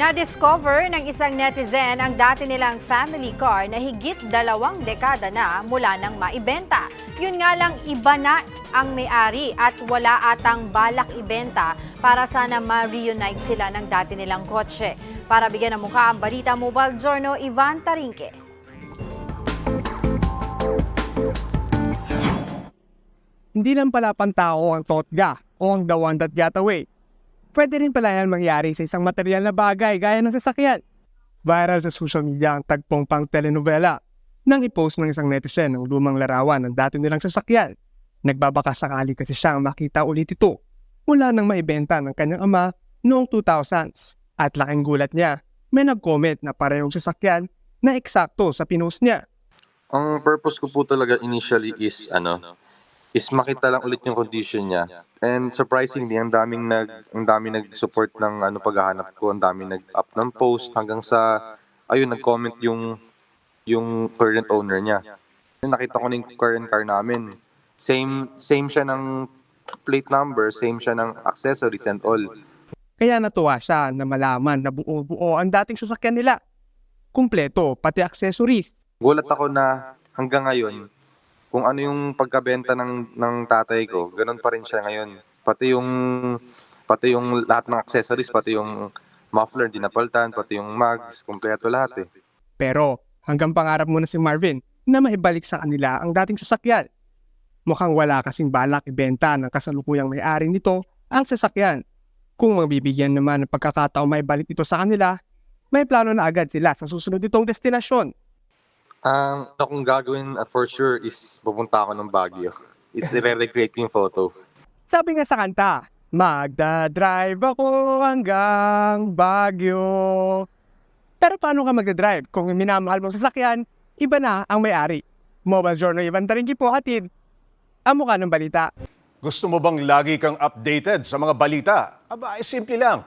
Na-discover ng isang netizen ang dati nilang family car na higit dalawang dekada na mula nang maibenta. Yun nga lang iba na ang may-ari at wala atang balak ibenta para sana ma-reunite sila ng dati nilang kotse. Para bigyan ng mukha ang Balita Mobile Journal, Ivan Tarinque. Hindi lang pala pantao ang totga o ang the one that got away. Pwede rin pala yan mangyari sa isang material na bagay gaya ng sasakyan. Viral sa social media ang tagpong pang telenovela nang ipost ng isang netizen ng lumang larawan ng dati nilang sasakyan. Nagbabaka sakali kasi siyang makita ulit ito mula nang maibenta ng kanyang ama noong 2000s. At laking gulat niya, may nag-comment na parehong sasakyan na eksakto sa pinost niya. Ang purpose ko po talaga initially is ano, is makita lang ulit yung condition niya. And surprisingly, ang daming nag ang daming nag-support ng ano paghahanap ko, ang daming nag-up ng post hanggang sa ayun nag-comment yung yung current owner niya. Nakita ko na yung current car namin. Same same siya ng plate number, same siya ng accessories and all. Kaya natuwa siya na malaman na buo-buo ang dating sasakyan nila. Kumpleto, pati accessories. Gulat ako na hanggang ngayon, kung ano yung pagkabenta ng ng tatay ko, ganun pa rin siya ngayon. Pati yung pati yung lahat ng accessories, pati yung muffler di napaltan, pati yung mugs, kumpleto lahat eh. Pero hanggang pangarap muna si Marvin na maibalik sa kanila ang dating sasakyan. Mukhang wala kasing balak ibenta ng kasalukuyang may-ari nito ang sasakyan. Kung mabibigyan naman ng pagkakataong maibalik ito sa kanila, may plano na agad sila sa susunod itong destinasyon. Ang um, kung gagawin uh, for sure is pupunta ako ng Baguio. It's re-recreate yung photo. Sabi nga sa kanta, Magdadrive ako hanggang Baguio. Pero paano ka magdadrive kung minamahal mong sasakyan, iba na ang may-ari? Mobile Journal Ivan Taringki po hatid. Ang mukha ng balita. Gusto mo bang lagi kang updated sa mga balita? Aba, ay simple lang.